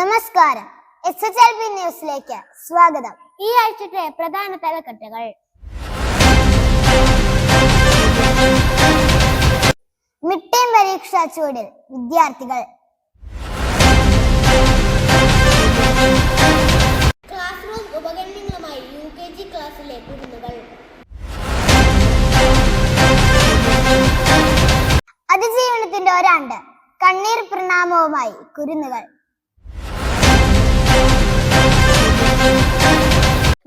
നമസ്കാരം. S H L P ന്യൂസിലേക്ക് സ്വാഗതം. ഈ ആഴ്ചത്തെ പ്രധാന തലക്കെട്ടുകൾ. മിഡ് ടൈം പരീക്ഷാ ചൂടിൽ വിദ്യാർത്ഥികൾ. ക്ലാസ് റൂം ഉപകരണങ്ങളുമായി യു കെ ജി ക്ലാസ്സിലെ കുരുന്നുകൾ. അതിജീവനത്തിന്റെ ഒരാണ്ട് കണ്ണീർ പ്രണാമവുമായി കുരുന്നുകൾ.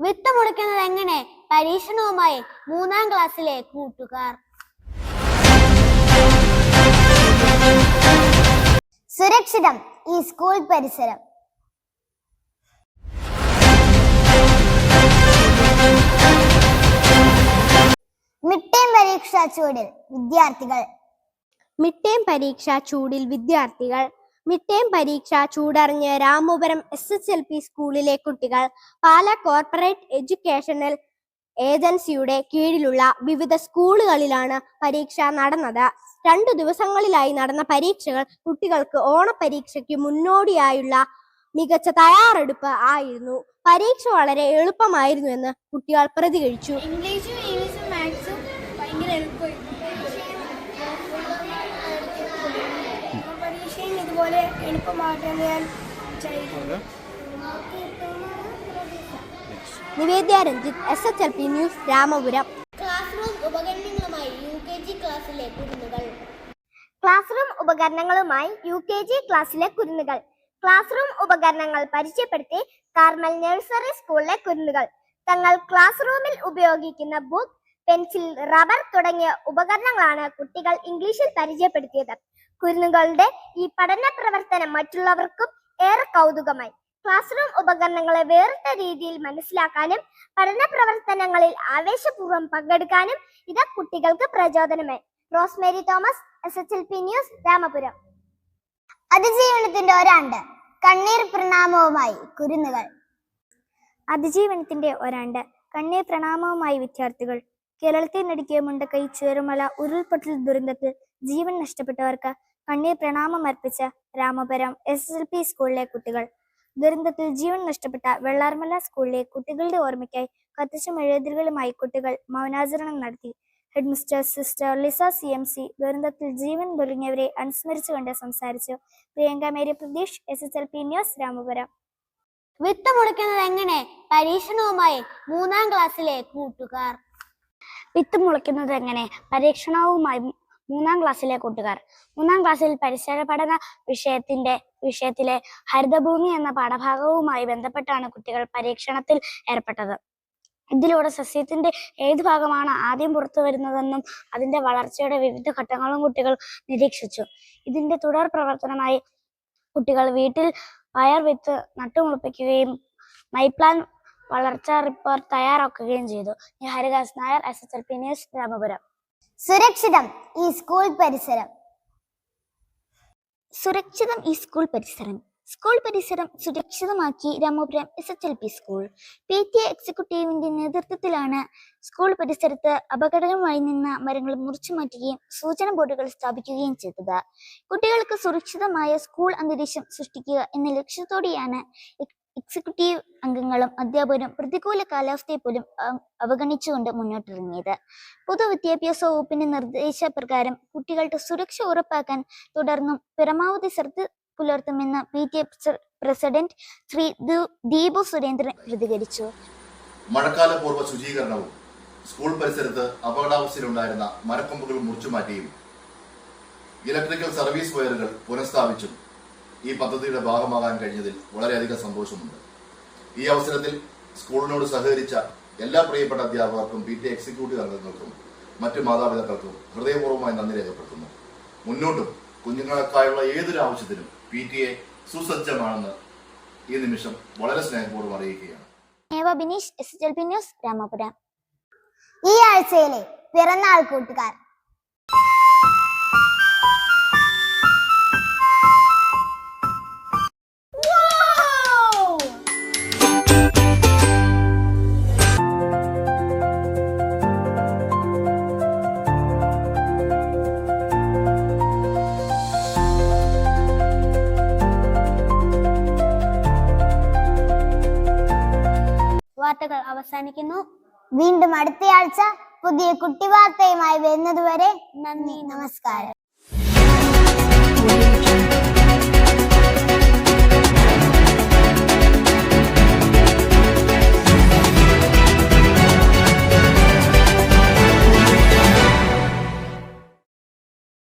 വിത്ത് മുടക്കുന്നത് എങ്ങനെ? പരീക്ഷണവുമായി മൂന്നാം ക്ലാസ്സിലെ കൂട്ടുകാർ. സുരക്ഷിതം ഈ സ്കൂൾ പരിസരം. മിഡ് ടൈം പരീക്ഷാ ചൂടിൽ വിദ്യാർത്ഥികൾ. മിഡ് ടൈം പരീക്ഷ ചൂടിൽ വിദ്യാർത്ഥികൾ. മിഡ് പരീക്ഷ ചൂടറിഞ്ഞ് Ramapuram S S L P സ്കൂളിലെ കുട്ടികൾ പാല കോർപ്പറേറ്റ് എഡ്യൂക്കേഷണൽ ഏജൻസിയുടെ കീഴിലുള്ള വിവിധ സ്കൂളുകളിലാണ് പരീക്ഷ നടന്നത്. രണ്ടു ദിവസങ്ങളിലായി നടന്ന പരീക്ഷകൾ കുട്ടികൾക്ക് ഓണപരീക്ഷയ്ക്ക് മുന്നോടിയായുള്ള മികച്ച തയ്യാറെടുപ്പ് ആയിരുന്നു. പരീക്ഷ വളരെ എളുപ്പമായിരുന്നു എന്ന് കുട്ടികൾ പ്രതികരിച്ചു. ഇംഗ്ലീഷും ഇംഗ്ലീഷും മാത്സും ഭയങ്കര ഇതുപോലെ എളുപ്പമാകട്ടെന്ന് ഞാൻ വിചാരിക്കുന്നു Nivedya Ranjith S H L P news Ramapuram. Class room ഉപകരണങ്ങളുമായി യു കെ ജി ക്ലാസ്സിലെ കുരുന്നുകൾ. ക്ലാസ് റൂം ഉപകരണങ്ങളുമായി യു കെ ജി ക്ലാസ്സിലെ കുരുന്നുകൾ. ക്ലാസ് റൂം ഉപകരണങ്ങൾ പരിചയപ്പെടുത്തി കാർമൽ നഴ്സറി സ്കൂളിലെ കുരുന്നുകൾ. തങ്ങൾ ക്ലാസ് റൂമിൽ ഉപയോഗിക്കുന്ന ബുക്ക് പെൻസിൽ റബ്ബർ തുടങ്ങിയ ഉപകരണങ്ങളാണ് കുട്ടികൾ ഇംഗ്ലീഷിൽ പരിചയപ്പെടുത്തിയത്. കുരുന്നുകളുടെ ഈ പഠന പ്രവർത്തനം മറ്റുള്ളവർക്കും ഏറെ കൗതുകമായി. ക്ലാസ് റൂം ഉപകരണങ്ങളെ വേറിട്ട രീതിയിൽ മനസ്സിലാക്കാനും പഠന പ്രവർത്തനങ്ങളിൽ ആവേശപൂർവം പങ്കെടുക്കാനും ഇത് കുട്ടികൾക്ക് പ്രചോദനമായി. Rosemary Thomas S H L P news Ramapuram. അതിജീവനത്തിന്റെ ഒരാണ്ട് കണ്ണീർ പ്രണാമവുമായി കുരുന്നുകൾ. അതിജീവനത്തിന്റെ ഒരാണ്ട് കണ്ണീർ പ്രണാമവുമായി വിദ്യാർത്ഥികൾ കേരളത്തിൽ നടുക്കിയ മുണ്ടക്കൈ ചുവരുമല ഉരുൾപൊട്ടൽ ദുരന്തത്തിൽ ജീവൻ നഷ്ടപ്പെട്ടവർക്ക് കണ്ണീർ പ്രണാമം അർപ്പിച്ച രാമപുരം എസ് എൽ പി സ്കൂളിലെ കുട്ടികൾ. ദുരന്തത്തിൽ ജീവൻ നഷ്ടപ്പെട്ട വെള്ളാർമല സ്കൂളിലെ കുട്ടികളുടെ ഓർമ്മയ്ക്കായി കത്തിച്ച മെഴുകുതിരികളുമായി കുട്ടികൾ മൗനാചരണം നടത്തി. Headmistress sister Lisa C M C ദുരന്തത്തിൽ ജീവൻ പൊലിഞ്ഞവരെ അനുസ്മരിച്ചുകൊണ്ട് സംസാരിച്ചു. Priyanka Mary Pratheesh S S L P news Ramapuram. വിത്ത് മുളയ്ക്കുന്നത് എങ്ങനെ? പരീക്ഷണവുമായി മൂന്നാം ക്ലാസ്സിലെ കൂട്ടുകാർ. വിത്ത് മുളയ്ക്കുന്നത് എങ്ങനെ? പരീക്ഷണവുമായി മൂന്നാം ക്ലാസ്സിലെ കൂട്ടുകാർ. മൂന്നാം ക്ലാസ്സിൽ പരിസര പഠന വിഷയത്തിന്റെ വിഷയത്തിലെ ഹരിതഭൂമി എന്ന പാഠഭാഗവുമായി ബന്ധപ്പെട്ടാണ് കുട്ടികൾ പരീക്ഷണത്തിൽ ഏർപ്പെട്ടത്. ഇതിലൂടെ സസ്യത്തിന്റെ ഏത് ഭാഗമാണ് ആദ്യം പുറത്തു വരുന്നതെന്നും അതിന്റെ വളർച്ചയുടെ വിവിധ ഘട്ടങ്ങളും കുട്ടികൾ നിരീക്ഷിച്ചു. ഇതിന്റെ തുടർ പ്രവർത്തനമായി കുട്ടികൾ വീട്ടിൽ വയർ വിത്ത് നട്ടുമുളപ്പിക്കുകയും മൈപ്ലാൻ വളർച്ചാ റിപ്പോർട്ട് തയ്യാറാക്കുകയും ചെയ്തു. ഞാൻ Haridas Nair S S L P news Ramapuram. സുരക്ഷിതം ഈ സ്കൂൾ പരിസരം. സുരക്ഷിതം ഈ സ്കൂൾ പരിസരം. സ്കൂൾ പരിസരം സുരക്ഷിതമാക്കി Ramapuram S H L P school P T A എക്സിക്യൂട്ടീവിന്റെ നേതൃത്വത്തിലാണ് സ്കൂൾ പരിസരത്ത് അപകടകരമായി നിന്ന മരങ്ങൾ മുറിച്ചു മാറ്റുകയും സൂചന ബോർഡുകൾ സ്ഥാപിക്കുകയും ചെയ്തത്. കുട്ടികൾക്ക് സുരക്ഷിതമായ സ്കൂൾ അന്തരീക്ഷം സൃഷ്ടിക്കുക എന്ന ലക്ഷ്യത്തോടെയാണ് എക്സിക്യൂട്ടീവ് അംഗങ്ങളും അധ്യാപകരും പ്രതികൂല കാലാവസ്ഥയെ പോലും അവഗണിച്ചുകൊണ്ട് മുന്നോട്ടിറങ്ങിയത്. പൊതുവിദ്യാഭ്യാസ വകുപ്പിന്റെ നിർദ്ദേശപ്രകാരം കുട്ടികളുടെ സുരക്ഷ ഉറപ്പാക്കാൻ തുടർന്നും പരമാവധി ശ്രദ്ധ പുലർത്തുമെന്ന് P. T. A. President Shri Deepu Surendran പ്രതികരിച്ചു. മഴക്കാല പൂർവ ശുചീകരണവും സ്കൂൾ പരിസരത്ത് അപകടാവസ്ഥയിലുണ്ടായിരുന്ന മരക്കൊമ്പുകൾ മുറിച്ചുമാറ്റിയും ഇലക്ട്രിക്കൽ സർവീസ് വയറുകൾ പുനഃസ്ഥാപിച്ചും ഈ പദ്ധതിയുടെ ഭാഗമാകാൻ കഴിഞ്ഞതിൽ വളരെയധികം സന്തോഷമുണ്ട്. ഈ അവസരത്തിൽ സ്കൂളിനോട് സഹകരിച്ച എല്ലാ പ്രിയപ്പെട്ട അധ്യാപകർക്കും പി ടി എക്സിക്യൂട്ടീവ് അംഗങ്ങൾക്കും മറ്റു മാതാപിതാക്കൾക്കും ഹൃദയപൂർവമായി നന്ദി രേഖപ്പെടുത്തുന്നു. മുന്നോട്ടും കുഞ്ഞുങ്ങൾക്കായുള്ള ഏതൊരു ആവശ്യത്തിനും പി ടി എ സുസജ്ജമാണെന്ന് ഈ നിമിഷം വളരെ സ്നേഹപൂർവം അറിയിക്കുകയാണ്. S news Ramapuram. ഈ ആഴ്ചയിലെ പിറന്നാൾ കൂട്ടുകാർ. വാർത്തകൾ അവസാനിക്കുന്നു. വീണ്ടും അടുത്തയാഴ്ച പുതിയ കുട്ടി വാർത്തയുമായി വരുന്നതുവരെ നന്ദി നമസ്കാരം.